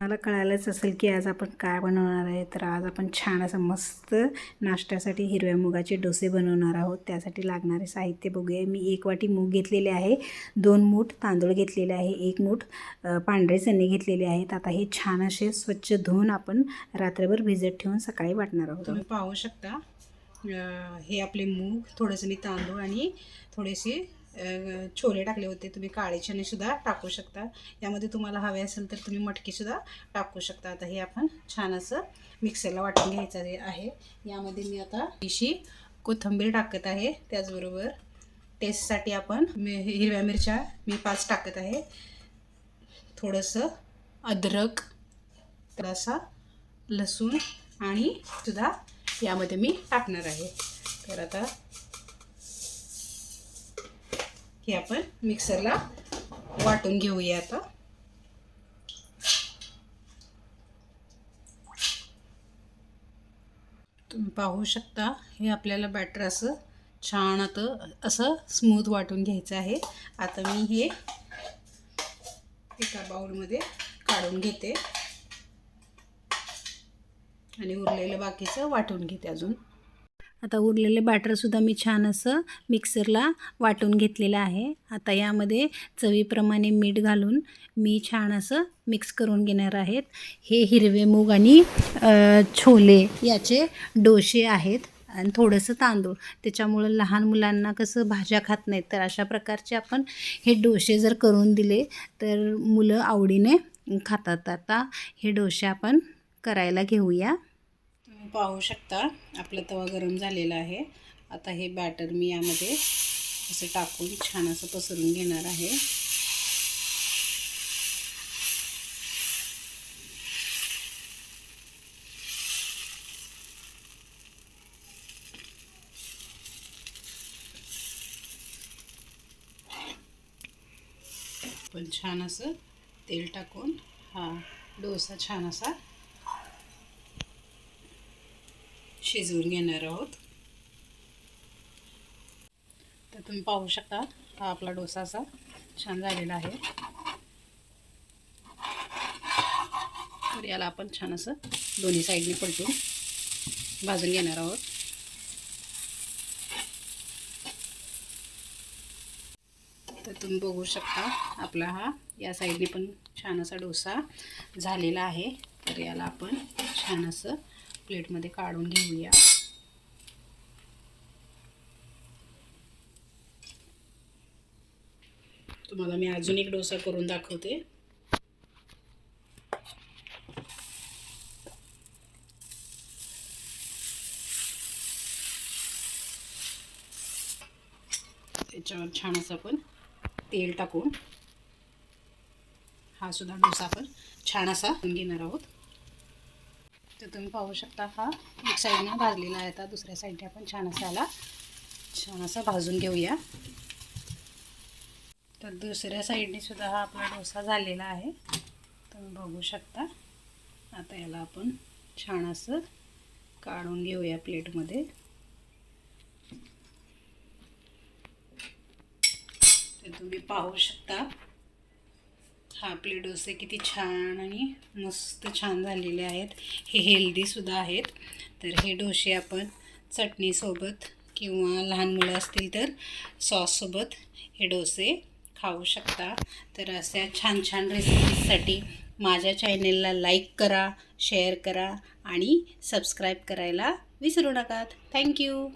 मला कळालंच असेल की आज आपण काय बनवणार आहे. तर आज आपण छान असं मस्त नाश्त्यासाठी हिरव्या मुगाचे डोसे बनवणार आहोत. त्यासाठी लागणारे साहित्य बघूया. मी एक वाटी मूग घेतलेले आहे. दोन मूठ तांदूळ घेतलेले आहे. एक मूठ पांढरे चणे घेतलेले आहेत. आता हे छान असे स्वच्छ धुवून आपण रात्रभर भिजत ठेवून सकाळी वाटणार आहोत. तुम्ही पाहू शकता. हे आपले मूग थोडेसे मी तांदूळ आणि थोडेसे छोले टाकले होते. तुम्ही काळे चणेसुद्धा टाकू शकता. यामध्ये तुम्हाला हवे असेल तर तुम्ही मटकीसुद्धा टाकू शकता. आता हे आपण छान असं मिक्सरला वाटून घ्यायचं आहे- यामध्ये मी आता थोडीशी कोथिंबीर टाकत आहे. त्याचबरोबर टेस्टसाठी आपण मी हिरव्या मिरच्या मी पाच टाकत आहे. थोडंसं अद्रक थोडासा लसूण आणि सुद्धा यामध्ये मी टाकणार आहे. तर आता हे आपण मिक्सरला वाटून घेऊया आता. तुम्ही पाहू शकता हे आपल्याला बॅटर असं छान आता असं स्मूथ वाटून घ्यायचं आहे. आता मी हे एका बाउलमध्ये काढून घेते. आणि उरलेलं बाकीचं वाटून घेते अजून. आता उरलेले बॅटरसुद्धा मी छान असं मिक्सरला वाटून घेतलेलं आहे. आता यामध्ये चवीप्रमाणे मीठ घालून मी छान असं मिक्स करून घेणार आहेत. हे हिरवे मूग आणि छोले याचे डोसे आहेत आणि थोडंसं तांदूळ. त्याच्यामुळं लहान मुलांना कसं भाज्या खात नाहीत तर अशा प्रकारचे आपण हे डोसे जर करून दिले तर मुलं आवडीने खातात. आता हे डोसे आपण करायला घेऊया. पाहू शकता. आपला तवा गरम झालेला आहे. आता हे बॅटर मी यामध्ये असं टाकून छान असं पसरून घेणार आहे. पण छान असं तेल टाकून हा डोसा छान असा शिजवून घेणार आहोत. तर तुम्ही पाहू शकता हा आपला डोसा असा छान झालेला आहे. तर याला आपण छान असं दोन्ही साईडने पलटून भाजून घेणार आहोत. तर तुम्ही बघू शकता आपला हा या साईडने पण छान असा डोसा झालेला आहे. तर याला आपण छान असं प्लेटमध्ये काढून घेऊया. तुम्हाला मी अजून एक डोसा करून दाखवते. त्याच्यावर छान असं आपण तेल टाकून हा सुद्धा डोसा आपण छान असा घेणार आहोत. तर तुम्ही पाहू शकता हा. एक साईडनं भाजलेला आहे आता दुसऱ्या साईडने आपण छान असा छान असा भाजून घेऊया. तर दुसऱ्या साईडने सुद्धा हा आपला डोसा झालेला आहे. तुम्ही बघू शकता. आता याला आपण छान असं काढून घेऊया प्लेटमध्ये तर तुम्ही पाहू शकता. हा आपले डोसे किती छान आणि मस्त छान झालेले आहेत. हे हेल्दीसुद्धा आहेत. तर हे डोसे आपण चटणीसोबत किंवा लहान मुलं असतील तर सॉससोबत हे डोसे खाऊ शकता. तर अशा छान छान रेसिपीजसाठी माझ्या चॅनेलला लाईक करा शेअर करा आणि सबस्क्राईब करायला विसरू नका. थँक्यू